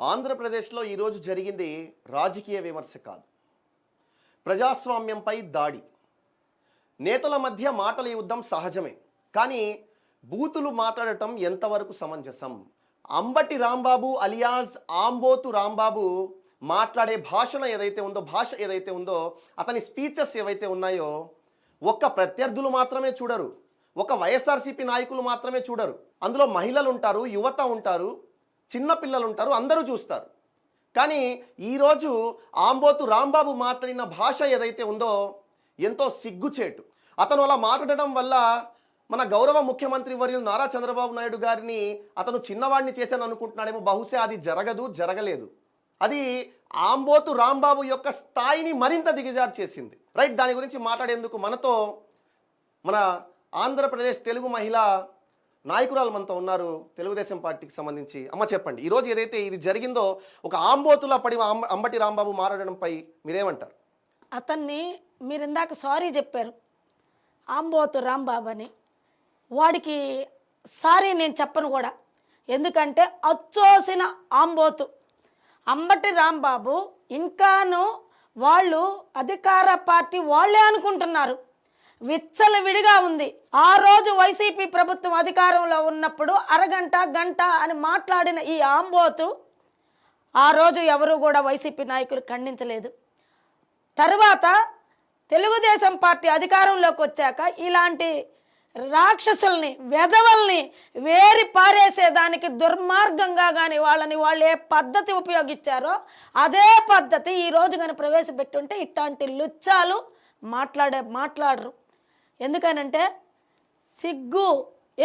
ఆంధ్రప్రదేశ్లో ఈరోజు జరిగింది రాజకీయ విమర్శ కాదు. ప్రజాస్వామ్యంపై దాడి. నేతల మధ్య మాటల యుద్ధం సహజమే. కానీ బూతులు మాట్లాడటం ఎంతవరకు సమంజసం? అంబటి రాంబాబు అలియాజ్ ఆంబోతు రాంబాబు మాట్లాడే భాషణ ఏదైతే ఉందో భాష ఏదైతే ఉందో అతని స్పీచెస్ ఏవైతే ఉన్నాయో ఒక్క ప్రత్యర్థులు మాత్రమే చూడరు. ఒక వైఎస్ఆర్సీపీ నాయకులు మాత్రమే చూడరు. అందులో మహిళలు ఉంటారు యువత ఉంటారు. చిన్న పిల్లలు ఉంటారు అందరూ చూస్తారు. కానీ ఈరోజు ఆంబోతు రాంబాబు మాట్లాడిన భాష ఏదైతే ఉందో ఎంతో సిగ్గుచేటు. అతను అలా మాట్లాడడం వల్ల మన గౌరవ ముఖ్యమంత్రి వర్యులు నారా చంద్రబాబు నాయుడు గారిని అతను చిన్నవాడిని చేశాను అనుకుంటున్నాడేమో బహుశా అది జరగదు జరగలేదు. అది ఆంబోతు రాంబాబు యొక్క స్థాయిని మరింత దిగజారు చేసింది. రైట్ దాని గురించి మాట్లాడేందుకు మనతో మన ఆంధ్రప్రదేశ్ తెలుగు మహిళ నాయకురాలు మనతో ఉన్నారు. తెలుగుదేశం పార్టీకి సంబంధించి. అమ్మ చెప్పండి ఈరోజు ఏదైతే ఇది జరిగిందో ఒక ఆంబోతులా పడి అంబ- అంబటి రాంబాబు మారడంపై మీరేమంటారు? అతన్ని మీరు ఇందాక సారీ చెప్పారు. ఆంబోతు రాంబాబు అని. వాడికి సారీ నేను చెప్పను కూడా. ఎందుకంటే అచ్చోసిన ఆంబోతు. అంబటి రాంబాబు ఇంకాను వాళ్ళు అధికార పార్టీ వాళ్ళే అనుకుంటున్నారు. విచ్చలవిడిగా ఉంది. ఆ రోజు వైసీపీ ప్రభుత్వం అధికారంలో ఉన్నప్పుడు అరగంట గంట అని మాట్లాడిన ఈ ఆంబోతు ఆ రోజు ఎవరు కూడా వైసీపీ నాయకులు ఖండించలేదు. తర్వాత తెలుగుదేశం పార్టీ అధికారంలోకి వచ్చాక ఇలాంటి రాక్షసుల్ని వెధవల్ని వేరి పారేసేదానికి దుర్మార్గంగా కానీ వాళ్ళని వాళ్ళు ఏ పద్ధతి ఉపయోగించారో అదే పద్ధతి ఈ రోజు కానీ ప్రవేశపెట్టుంటే ఇట్లాంటి లుచ్చాలు మాట్లాడే మాట్లాడరు. ఎందుకనంటే సిగ్గు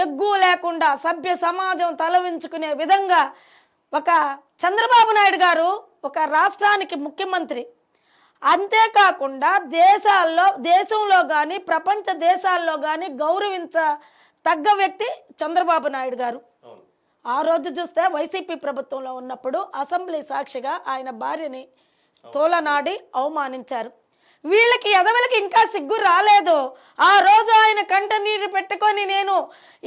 ఎగ్గు లేకుండా సభ్య సమాజం తలవించుకునే విధంగా ఒక చంద్రబాబు నాయుడు గారు ఒక రాష్ట్రానికి ముఖ్యమంత్రి. అంతేకాకుండా దేశాల్లో దేశంలో కానీ ప్రపంచ దేశాల్లో కానీ గౌరవించ తగ్గ వ్యక్తి చంద్రబాబు నాయుడు గారు. ఆ రోజు చూస్తే వైసీపీ ప్రభుత్వంలో ఉన్నప్పుడు అసెంబ్లీ సాక్షిగా ఆయన భార్యని తోలనాడి అవమానించారు. వీళ్ళకి ఎదవలకి ఇంకా సిగ్గు రాలేదు. ఆ రోజు ఆయన కంట నీరు పెట్టుకొని నేను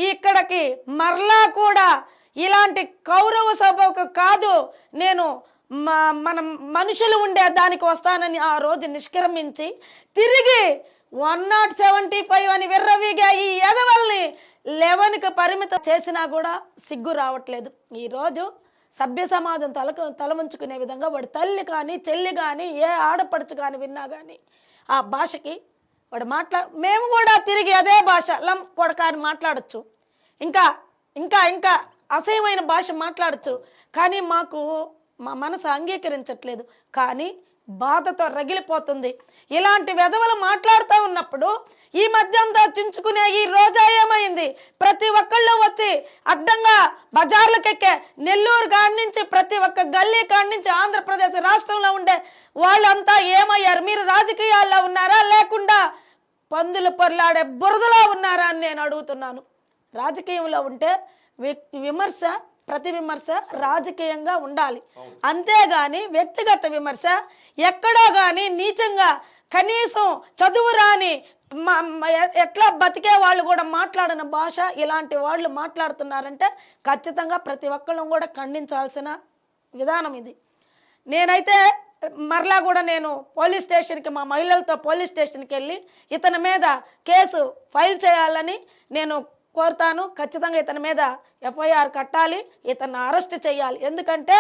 ఇక్కడికి మరలా కూడా ఇలాంటి కౌరవ సభకు కాదు నేను మ- మనం మనుషులు ఉండే దానికి వస్తానని ఆ రోజు నిష్క్రమించి తిరిగి వన్ నాట్ సెవెంటీ ఫైవ్ అని విర్రవీగా ఈ ఎదవల్ని లెవెన్కి పరిమితం చేసినా కూడా సిగ్గు రావట్లేదు. ఈరోజు సభ్య సమాజం తలకు తలవంచుకునే విధంగా వాడు తల్లి కానీ చెల్లి కానీ ఏ ఆడపడుచు కానీ విన్నా కానీ ఆ భాషకి వాడు మాట్లా మేము కూడా తిరిగి అదే భాష లం కొడక అని మాట్లాడచ్చు. ఇంకా ఇంకా ఇంకా అసహ్యమైన భాష మాట్లాడచ్చు. కానీ మాకు మా మనసు అంగీకరించట్లేదు. కానీ బాధతో రగిలిపోతుంది. ఇలాంటి వెధవలు మాట్లాడుతూ ఉన్నప్పుడు ఈ మధ్యంతో చించుకునే ఈ రోజా ఏమైంది? ప్రతి ఒక్కళ్ళు వచ్చి అడ్డంగా బజార్లకెక్కే నెల్లూరు కాడి నుంచి ప్రతి ఒక్క గల్లీ కాడి నుంచి ఆంధ్రప్రదేశ్ రాష్ట్రంలో ఉండే వాళ్ళంతా ఏమయ్యారు? మీరు రాజకీయాల్లో ఉన్నారా? లేకుండా పందులు పొరలాడే బురదలో ఉన్నారా అని నేను అడుగుతున్నాను. రాజకీయంలో ఉంటే వి- విమర్శ ప్రతి విమర్శ రాజకీయంగా ఉండాలి. అంతేగాని వ్యక్తిగత విమర్శ ఎక్కడో కానీ నీచంగా కనీసం చదువు రాని ఎట్లా బతికే వాళ్ళు కూడా మాట్లాడిన భాష ఇలాంటి వాళ్ళు మాట్లాడుతున్నారంటే ఖచ్చితంగా ప్రతి ఒక్కళ్ళం కూడా ఖండించాల్సిన విధానం ఇది. నేనైతే మరలా కూడా నేను పోలీస్ స్టేషన్కి మా మహిళలతో పోలీస్ స్టేషన్కి వెళ్ళి ఇతని మీద కేసు ఫైల్ చేయాలని నేను కోరుతాను. ఖచ్చితంగా ఇతని మీద ఎఫ్ఐఆర్ కట్టాలి ఇతన్ని అరెస్ట్ చేయాలి. ఎందుకంటే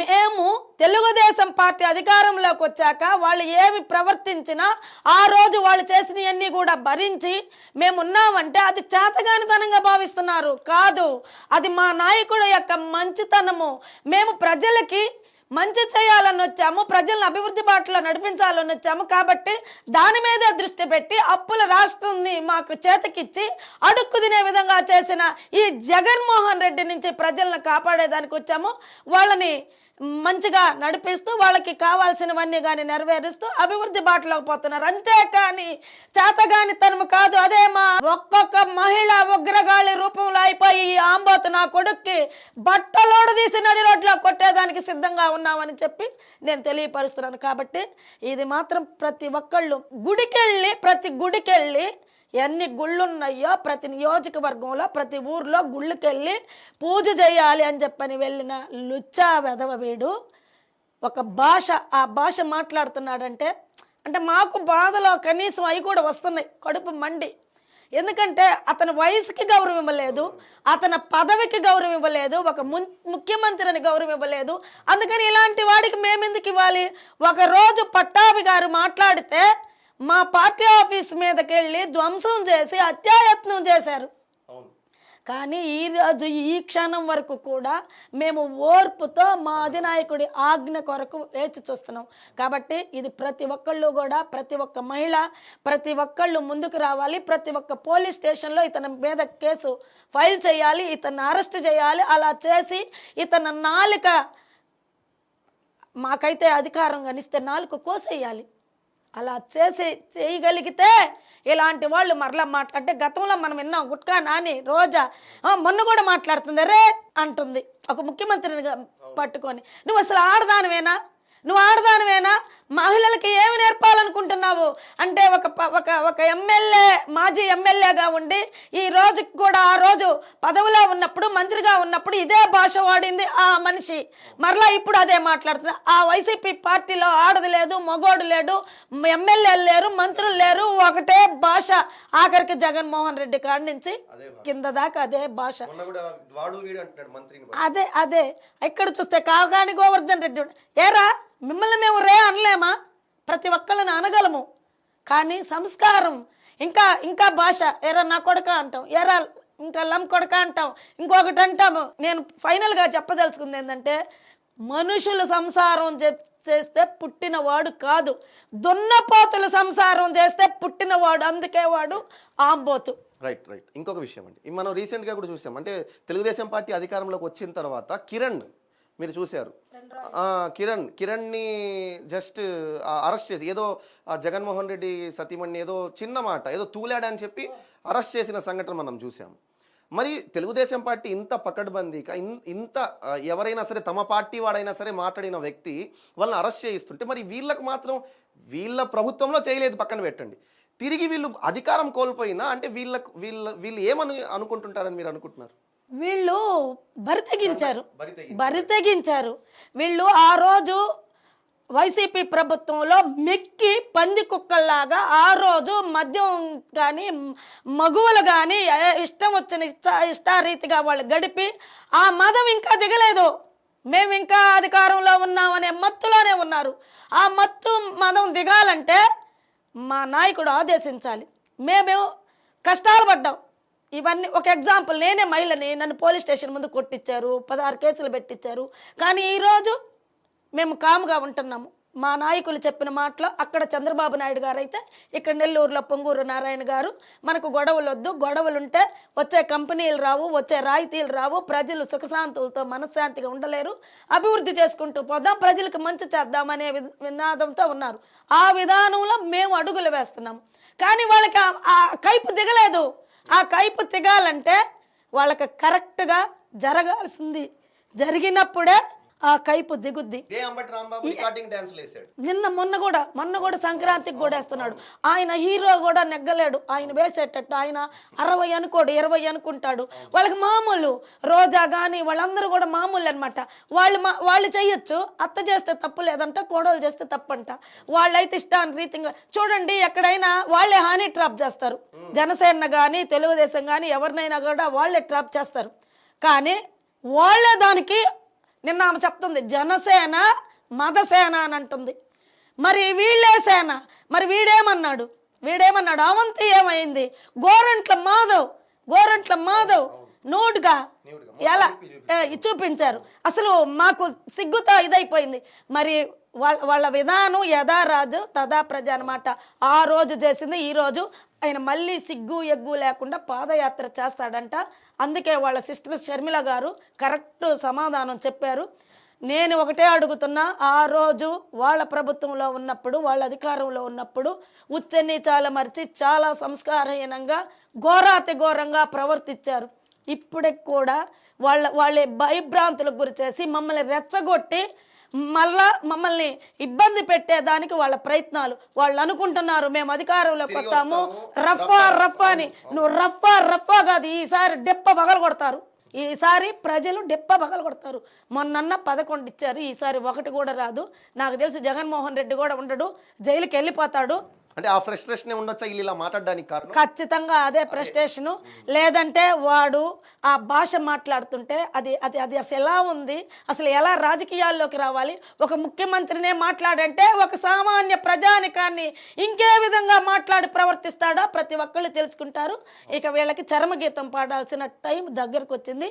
మేము తెలుగుదేశం పార్టీ అధికారంలోకి వచ్చాక వాళ్ళు ఏమి ప్రవర్తించినా ఆ రోజు వాళ్ళు చేసినవన్నీ కూడా భరించి మేము ఉన్నామంటే అది చేతగానితనంగా భావిస్తున్నారు. కాదు అది మా నాయకుడు యొక్క మంచితనము. మేము ప్రజలకి మంచి చేయాలని వచ్చాము ప్రజలను అభివృద్ధి బాటలో నడిపించాలని వచ్చాము కాబట్టి దాని మీదే దృష్టి పెట్టి అప్పుల రాష్ట్రాన్ని మాకు చేతికిచ్చి అడుక్కు తినే విధంగా చేసిన ఈ జగన్మోహన్ రెడ్డి నుంచి ప్రజలను కాపాడేదానికి వచ్చాము. వాళ్ళని మంచిగా నడిపిస్తూ వాళ్ళకి కావాల్సినవన్నీ కానీ నెరవేరుస్తూ అభివృద్ధి బాటలోకి పోతున్నారు. అంతేకాని చేతగాని తనము కాదు. అదే మా ఒక్కొక్క మహిళ ఉగ్రగాళి రూపంలో అయిపోయి ఆంబోతు నా కొడుక్కి బట్టలోడు తీసి నడి రోడ్లో కొట్టేదానికి సిద్ధంగా ఉన్నామని చెప్పి నేను తెలియపరుస్తున్నాను. కాబట్టి ఇది మాత్రం ప్రతి ఒక్కళ్ళు గుడికెళ్ళి ప్రతి గుడికెళ్ళి ఎన్ని గుళ్ళు ఉన్నాయో ప్రతి నియోజకవర్గంలో ప్రతి ఊర్లో గుళ్ళకెళ్ళి పూజ చేయాలి అని చెప్పని వెళ్ళిన లుచ్చా వెధవ వీడు ఒక భాష ఆ భాష మాట్లాడుతున్నాడంటే అంటే మాకు బాధలో కనీసం అవి కూడా వస్తున్నాయి కడుపు మండి. ఎందుకంటే అతని వయసుకి గౌరవం ఇవ్వలేదు అతని పదవికి గౌరవం ఇవ్వలేదు ఒక ము- ముఖ్యమంత్రిని గౌరవం ఇవ్వలేదు. అందుకని ఇలాంటి వాడికి మేమెందుకు ఇవ్వాలి? ఒకరోజు పట్టాభి గారు మాట్లాడితే మా పార్టీ ఆఫీస్ మీదకి వెళ్ళి ధ్వంసం చేసి హత్యాయత్నం చేశారు. కానీ ఈ రోజు ఈ క్షణం వరకు కూడా మేము ఓర్పుతో మా అధినాయకుడి ఆజ్ఞ కొరకు వేచి చూస్తున్నాం. కాబట్టి ఇది ప్రతి ఒక్కళ్ళు కూడా ప్రతి ఒక్క మహిళ ప్రతి ఒక్కళ్ళు ముందుకు రావాలి. ప్రతి ఒక్క పోలీస్ స్టేషన్లో ఇతని మీద కేసు ఫైల్ చేయాలి ఇతన్ని అరెస్ట్ చేయాలి. అలా చేసి ఇతని నాలుక మాకైతే అధికారం కనిస్తే నాలుక కోసేయాలి. అలా చేసి చేయగలిగితే ఇలాంటి వాళ్ళు మరలా మాట్లా అంటే గతంలో మనం విన్నాం గుట్కా నాని రోజా మొన్న కూడా మాట్లాడుతుంది రే అంటుంది. ఒక ముఖ్యమంత్రిని పట్టుకొని నువ్వు అసలు ఆడదానివేనా? నువ్వు ఆడదానివేనా? మహిళలకి ఏమి నేర్పాలనుకుంటున్నావు? అంటే ఒక ఒక ఒక ఎమ్మెల్యే మాజీ ఎమ్మెల్యేగా ఉండి ఈ రోజుకి కూడా ఆ రోజు పదవిలో ఉన్నప్పుడు మంత్రిగా ఉన్నప్పుడు ఇదే భాష వాడింది ఆ మనిషి. మరలా ఇప్పుడు అదే మాట్లాడుతుంది. ఆ వైసీపీ పార్టీలో ఆడది లేదు మగోడు లేడు ఎమ్మెల్యేలు లేరు మంత్రులు లేరు ఒకటే భాష. ఆఖరికి జగన్మోహన్ రెడ్డి కాడి నుంచి. కింద దాకా అదే భాష. అదే అదే. ఇక్కడ చూస్తే కాకాని గోవర్ధన్ రెడ్డి. ఏరా? మిమ్మల్ని మేము రే అనలేమా? ప్రతి ఒక్కళ్ళని అనగలము. కానీ సంస్కారం ఇంకా ఇంకా భాష ఎరా నా కొడక అంటాం ఎరా ఇంకా లం కొడక అంటాం ఇంకొకటి అంటాము. నేను ఫైనల్గా చెప్పదలుచుకుంది ఏంటంటే మనుషులు సంసారం చెప్ చేస్తే పుట్టినవాడు కాదు. దున్నపోతులు సంసారం చేస్తే పుట్టినవాడు అందుకే వాడు ఆంబోతు. Right right. ఇంకొక విషయం అండి. మనం రీసెంట్గా కూడా చూసాం. అంటే తెలుగుదేశం పార్టీ అధికారంలోకి వచ్చిన తర్వాత కిరణ్ మీరు చూశారు. కిరణ్ కిరణ్ని జస్ట్ అరెస్ట్ చేసి ఏదో జగన్మోహన్ రెడ్డి సతీమణి ఏదో చిన్న మాట ఏదో తూలాడని చెప్పి అరెస్ట్ చేసిన సంఘటన మనం చూసాం మరి తెలుగుదేశం పార్టీ ఇంత పకడ్బందీగా ఇన్- ఇంత ఎవరైనా సరే తమ పార్టీ వాడైనా సరే మాట్లాడిన వ్యక్తి వాళ్ళని అరెస్ట్ చేయిస్తుంటే మరి వీళ్ళకు మాత్రం వీళ్ళ ప్రభుత్వంలో చేయలేదు పక్కన పెట్టండి. తిరిగి వీళ్ళు అధికారం కోల్పోయినా అంటే వీళ్ళకు వీళ్ళ వీళ్ళు ఏమని అనుకుంటుంటారని మీరు అనుకుంటున్నారు? వీళ్ళు బరి తెగించారు బరి తెగించారు. వీళ్ళు ఆ రోజు వైసీపీ ప్రభుత్వంలో మెక్కి పంది కుక్కల్లాగా ఆ రోజు మద్యం కానీ మగువలు కానీ ఇష్టం వచ్చిన ఇష్ట ఇష్టారీతిగా వాళ్ళు గడిపి ఆ మదం ఇంకా దిగలేదు. మేము ఇంకా అధికారంలో ఉన్నామనే మత్తులోనే ఉన్నారు. ఆ మత్తు మదం దిగాలంటే మా నాయకుడు ఆదేశించాలి. మేమేమో కష్టాలు పడ్డాం. ఇవన్నీ ఒక ఎగ్జాంపుల్. నేనే మహిళని నన్ను పోలీస్ స్టేషన్ ముందు కొట్టించారు పదహారు కేసులు పెట్టించారు కానీ ఈరోజు మేము కాముగా ఉంటున్నాము. మా నాయకులు చెప్పిన మాటలో అక్కడ చంద్రబాబు నాయుడు గారు అయితే ఇక్కడ నెల్లూరులో పొంగూరు నారాయణ గారు మనకు గొడవలు వద్దు గొడవలు ఉంటే వచ్చే కంపెనీలు రావు వచ్చే రాయితీలు రావు ప్రజలు సుఖశాంతులతో మనశ్శాంతిగా ఉండలేరు. అభివృద్ధి చేసుకుంటూ పోదాం ప్రజలకు మంచి చేద్దామనే వి- వినాదంతో ఉన్నారు. ఆ విధానంలో మేము అడుగులు వేస్తున్నాము కానీ వాళ్ళకి ఆ- ఆ కైపు దిగలేదు. ఆ కైపు తెగాలంటే వాళ్ళకి కరెక్ట్గా జరగాల్సింది. జరిగినప్పుడే ఆ కైపు దిగుద్ది. నిన్న మొన్న కూడా మొన్న కూడా సంక్రాంతికి కూడా వేస్తున్నాడు. ఆయన హీరో కూడా నెగ్గలేడు. ఆయన వేసేటట్టు ఆయన అరవై అనుకోడు ఇరవై అనుకుంటాడు. వాళ్ళకి మామూలు రోజా కానీ వాళ్ళందరూ కూడా మామూలు అనమాట వాళ్ళు మా వాళ్ళు చెయ్యొచ్చు అత్త చేస్తే తప్పు లేదంట కోడలు చేస్తే తప్పంట. వాళ్ళైతే ఇష్టాన్ని రీతిగా చూడండి ఎక్కడైనా వాళ్ళే హానీ ట్రాప్ చేస్తారు. జనసేన కానీ తెలుగుదేశం కానీ ఎవరినైనా కూడా వాళ్ళే ట్రాప్ చేస్తారు. కానీ వాళ్ళే దానికి నిన్న ఆమె చెప్తుంది జనసేన మదసేన అని అంటుంది. మరి వీళ్ళే సేన? మరి వీడేమన్నాడు? వీడేమన్నాడు? అవంతి ఏమైంది? గోరంట్ల మాధవ్ గోరంట్ల మాధవ్ నోటుగా ఎలా? చూపించారు. అసలు మాకు సిగ్గుతో ఇదైపోయింది. మరి వాళ్ళ వాళ్ళ విధానం యథా రాజు తదా ప్రజ అనమాట ఆ రోజు చేసింది ఈరోజు ఆయన మళ్ళీ సిగ్గు ఎగ్గు లేకుండా పాదయాత్ర చేస్తాడంట. అందుకే వాళ్ళ సిస్టర్ షర్మిల గారు కరెక్ట్ సమాధానం చెప్పారు. నేను ఒకటే అడుగుతున్నా ఆ రోజు వాళ్ళ ప్రభుత్వంలో ఉన్నప్పుడు వాళ్ళ అధికారంలో ఉన్నప్పుడు ఉచ్చనీచాల మరిచి చాలా సంస్కారహీనంగా ఘోరాతి ఘోరంగా ప్రవర్తించారు. ఇప్పుడే కూడా వాళ్ళ వాళ్ళ భయభ్రాంతులకు గురి చేసి మమ్మల్ని రెచ్చగొట్టి మళ్ళా మమ్మల్ని ఇబ్బంది పెట్టేదానికి వాళ్ళ ప్రయత్నాలు. వాళ్ళు అనుకుంటున్నారు మేము అధికారంలోకి వస్తాము. రఫా రఫా, రఫా అని. నువ్వు రఫా రఫా కాదు ఈసారి డెప్ప పగలు కొడతారు. ఈసారి ప్రజలు డెప్ప పగలు కొడతారు. మొన్నన్న పదకొండు ఇచ్చారు ఈసారి ఒకటి కూడా రాదు. నాకు తెలిసి జగన్మోహన్ రెడ్డి కూడా ఉండడు జైలుకి వెళ్ళిపోతాడు అంటే ఆ ఫ్రస్ట్రేషన్ ఉండొచ్చా వీళ్ళు ఇలా మాట్లాడడానికి కారణం? ఖచ్చితంగా అదే ప్రెస్టేషను లేదంటే వాడు ఆ భాష మాట్లాడుతుంటే అది అది అది అసలు ఎలా ఉంది? అసలు ఎలా రాజకీయాల్లోకి రావాలి? ఒక ముఖ్యమంత్రినే మాట్లాడంటే ఒక సామాన్య ప్రజానికాన్ని ఇంకే విధంగా మాట్లాడి ప్రవర్తిస్తాడో? ప్రతి ఒక్కళ్ళు తెలుసుకుంటారు. ఇక వీళ్ళకి చరమగీతం పాడాల్సిన టైం దగ్గరకు వచ్చింది.